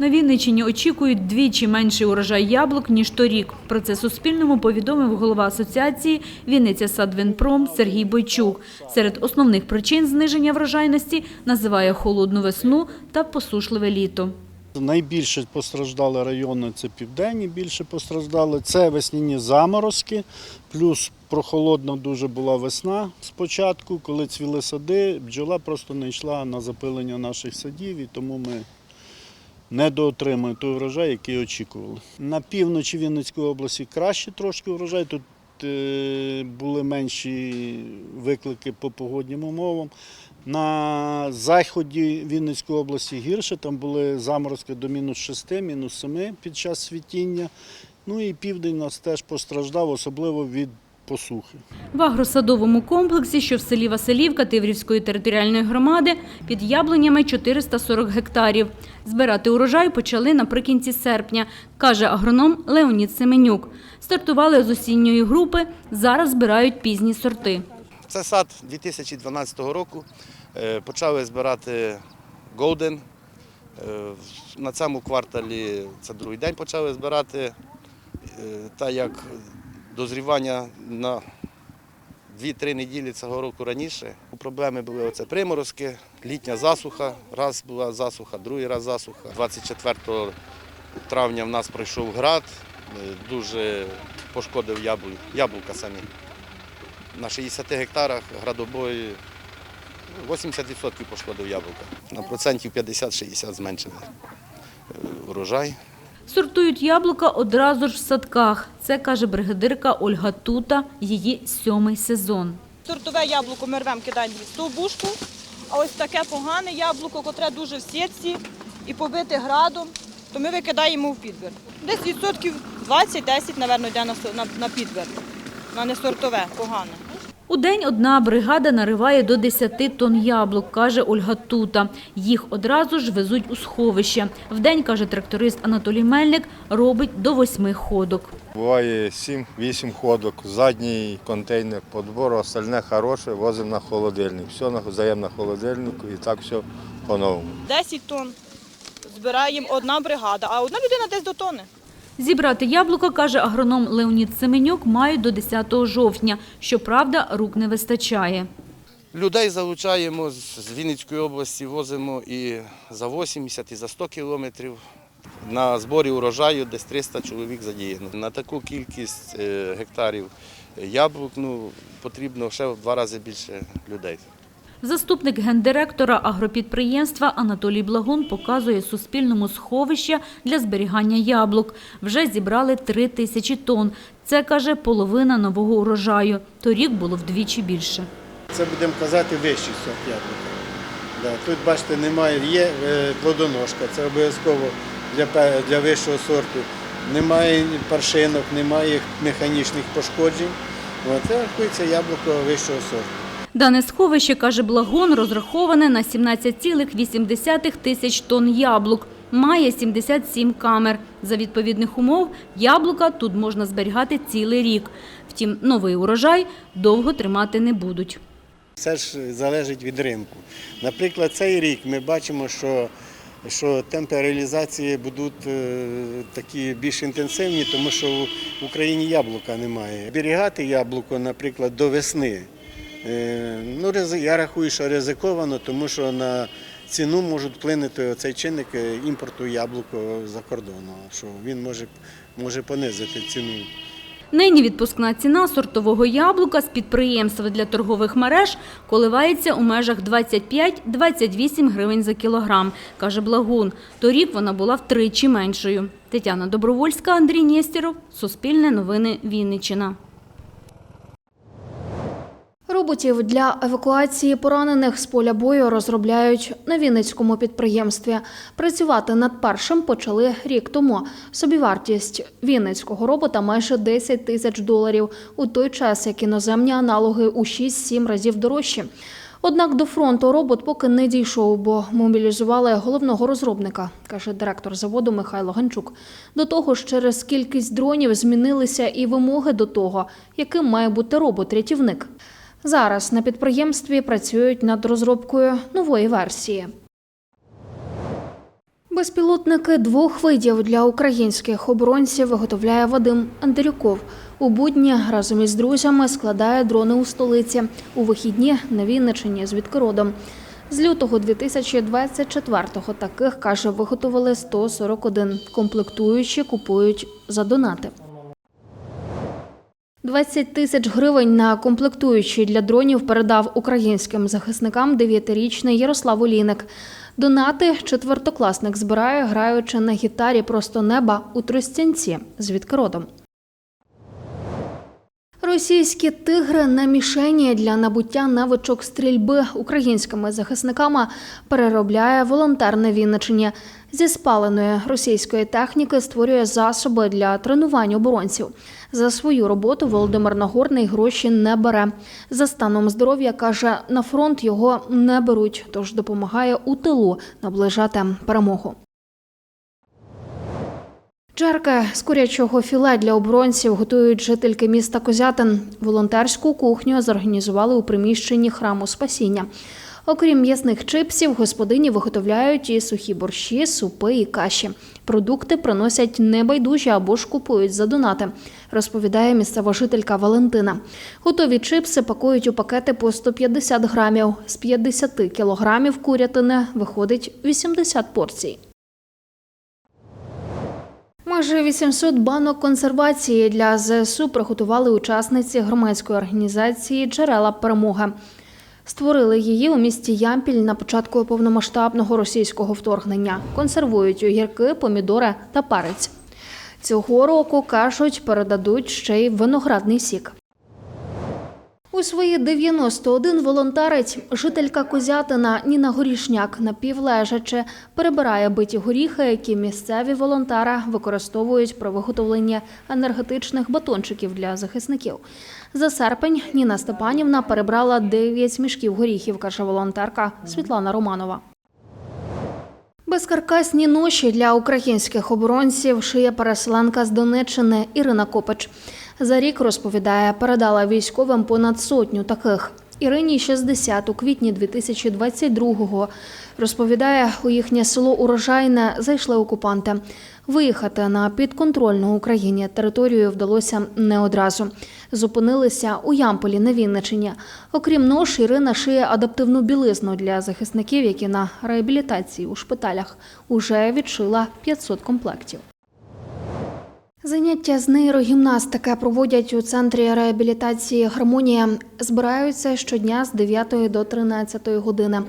На Вінниччині очікують двічі менший урожай яблук, ніж торік. Про це Суспільному повідомив голова асоціації Вінниця Садвинпром Сергій Бойчук. Серед основних причин зниження врожайності називає холодну весну та посушливе літо. Найбільше постраждали райони це південні, більше постраждали. Це весняні заморозки, плюс прохолодна дуже була весна спочатку, коли цвіли сади, бджола просто не йшла на запилення наших садів, і тому ми не доотримуємо той врожай, який очікували. На півночі Вінницької області краще трошки врожай. Тут е, були менші виклики по погоднім умовам. На заході Вінницької області гірше, там були заморозки до мінус 6, мінус 7 під час світіння. Ну і південь нас теж постраждав, особливо від посухи. В агросадовому комплексі, що в селі Василівка Тиврівської територіальної громади, під яблунями 440 гектарів. Збирати урожай почали наприкінці серпня, каже агроном Леонід Семенюк. Стартували з осінньої групи, зараз збирають пізні сорти. Це сад 2012 року. Е, Почали збирати Голден. На цьому кварталі це другий день почали збирати. Е, Та як дозрівання на 2-3 неділі цього року раніше. Проблеми були оце приморозки, літня засуха. Раз була засуха, другий раз засуха. 24 травня в нас пройшов град, е, дуже пошкодив яблу, яблука самі. На 60 гектарах градобой 80% пошкодив яблука. На процентів 50-60 зменшили е, урожай. Сортують яблука одразу ж в садках. Це каже бригадирка Ольга Тута, її сьомий сезон. Сортове яблуко ми рвемо, кидаємо в стовбушку, а ось таке погане яблуко, котре дуже в сітці і побите градом, то ми викидаємо в підбір. Десь відсотків 20-10, мабуть, йде на, підбір, на несортове, погане. У день одна бригада нариває до 10 тонн яблук, каже Ольга Тута. Їх одразу ж везуть у сховище. В день, каже тракторист Анатолій Мельник, робить до восьми ходок. Буває 7-8 ходок, задній контейнер по двору, остальне хороше, возимо на холодильник. Все на- даємо на холодильнику і так все по-новому. 10 тонн збираємо одна бригада, а одна людина десь до тони. Зібрати яблука, каже агроном Леонід Семенюк, мають до 10 жовтня. Щоправда, рук не вистачає. Людей залучаємо з Вінницької області, возимо і за 80, і за 100 кілометрів. На зборі урожаю десь 300 чоловік задіяно. На таку кількість е, гектарів яблук ну, потрібно ще в два рази більше людей. Заступник гендиректора агропідприємства Анатолій Благун показує Суспільному сховище для зберігання яблук. Вже зібрали три тисячі тонн. Це, каже, половина нового урожаю. Торік було вдвічі більше. Це будемо казати вищий сорт яблука. Тут, бачите, немає, є е, плодоножка, це обов'язково для, для вищого сорту. Немає паршинок, немає механічних пошкоджень. Це рахується яблуко вищого сорту. Дане сховище, каже Благун, розраховане на 17,8 тисяч тонн яблук. Має 77 камер. За відповідних умов яблука тут можна зберігати цілий рік. Втім, новий урожай довго тримати не будуть. Це ж залежить від ринку. Наприклад, цей рік ми бачимо, що, що темпи реалізації будуть е, такі більш інтенсивні, тому що в Україні яблука немає. Зберігати яблуко, наприклад, до весни. Е, Ну, я рахую, що ризиковано, тому що на ціну можуть вплинути цей чинник е, імпорту яблука за кордону, що він може, може понизити ціну. Нині відпускна ціна сортового яблука з підприємства для торгових мереж коливається у межах 25-28 гривень за кілограм, каже Благун. Торік вона була втричі меншою. Тетяна Добровольська, Андрій Нєстєров, Суспільне новини Вінниччина. Роботів для евакуації поранених з поля бою розробляють на Вінницькому підприємстві. Працювати над першим почали рік тому. Собівартість Вінницького робота майже 10 тисяч доларів, у той час як іноземні аналоги у 6-7 разів дорожчі. Однак до фронту робот поки не дійшов, бо мобілізували головного розробника, каже директор заводу Михайло Ганчук. До того ж, через кількість дронів змінилися і вимоги до того, яким має бути робот-рятівник. Зараз на підприємстві працюють над розробкою нової версії. Безпілотники двох видів для українських оборонців виготовляє Вадим Андрюков. У будні разом із друзями складає дрони у столиці. У вихідні на Вінничині з відкородом. З лютого 2024-го таких, каже, виготовили 141. Комплектуючі купують за донати. 20 тисяч гривень на комплектуючі для дронів передав українським захисникам дев'ятирічний Ярослав Олійник. Донати четвертокласник збирає, граючи на гітарі просто неба у Тростянці з відкородом. Російські тигри на мішені для набуття навичок стрільби українськими захисниками переробляє волонтер на Вінничині. Зі спаленої російської техніки створює засоби для тренувань оборонців. За свою роботу Володимир Нагорний гроші не бере. За станом здоров'я каже, на фронт його не беруть, тож допомагає у тилу наближати перемогу. Джерки з курячого філе для оборонців готують жительки міста Козятин. Волонтерську кухню зорганізували у приміщенні храму спасіння. Окрім м'ясних чипсів, господині виготовляють і сухі борщі, супи і каші. Продукти приносять небайдужі або ж купують за донати, розповідає місцева жителька Валентина. Готові чипси пакують у пакети по 150 грамів. З 50 кілограмів курятини виходить 80 порцій. Майже 800 банок консервації для ЗСУ приготували учасниці громадської організації Джерела перемоги. Створили її у місті Ямпіль на початку повномасштабного російського вторгнення. Консервують огірки, помідори та перець. Цього року кажуть, передадуть ще й виноградний сік. У свої 91 волонтерець жителька Козятина Ніна Горішняк напівлежачи перебирає биті горіхи, які місцеві волонтери використовують при виготовленні енергетичних батончиків для захисників. За серпень Ніна Степанівна перебрала 9 мішків горіхів, каже волонтерка Світлана Романова. Безкаркасні ноші для українських оборонців шиє переселенка з Донеччини Ірина Копич. За рік розповідає, передала військовим понад сотню таких. Ірині 60 у квітні 2022-го. Розповідає, у їхнє село Урожайне зайшли окупанти. Виїхати на підконтрольну Україні територію вдалося не одразу. Зупинилися у Ямполі на Вінничині. Окрім нож, Ірина шиє адаптивну білизну для захисників, які на реабілітації у шпиталях. Уже відшила 500 комплектів. Заняття з нейрогімнастики проводять у центрі реабілітації Гармонія. Збираються щодня з 9 до 13 години.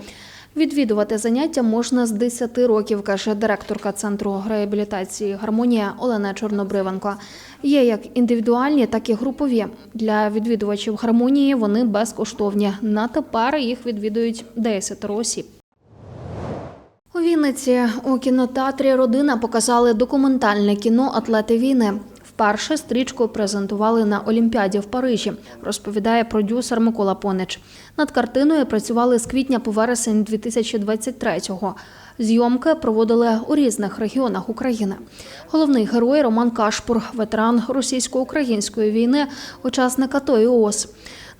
Відвідувати заняття можна з 10 років, каже директорка центру реабілітації Гармонія Олена Чорнобривенко. Є як індивідуальні, так і групові. Для відвідувачів гармонії вони безкоштовні. На тепер їх відвідують 10 осіб. Вінниці у кінотеатрі Родина показали документальне кіно Атлети війни. Вперше стрічку презентували на Олімпіаді в Парижі, розповідає продюсер Микола Понич. Над картиною працювали з квітня по вересень 2023-го. Зйомки проводили у різних регіонах України. Головний герой Роман Кашпур, ветеран російсько-української війни, учасник АТО і ООС.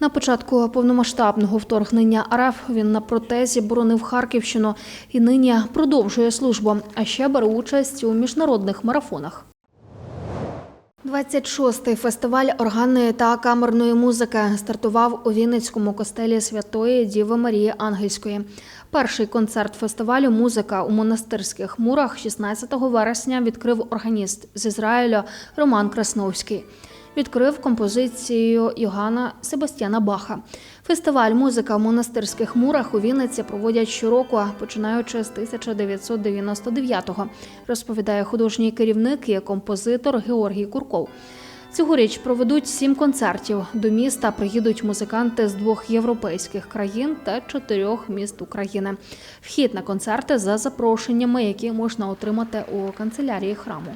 На початку повномасштабного вторгнення РФ він на протезі боронив Харківщину і нині продовжує службу, а ще бере участь у міжнародних марафонах. 26-й фестиваль органної та камерної музики стартував у Вінницькому костелі Святої Діви Марії Ангельської. Перший концерт фестивалю Музика у монастирських мурах 16 вересня відкрив органіст з Ізраїлю Роман Красновський. Відкрив композицію Йоганна Себастьяна Баха. Фестиваль Музика в монастирських мурах у Вінниці проводять щороку, починаючи з 1999-го, розповідає художній керівник і композитор Георгій Курков. Цьогоріч проведуть сім концертів. До міста приїдуть музиканти з двох європейських країн та чотирьох міст України. Вхід на концерти за запрошеннями, які можна отримати у канцелярії храму.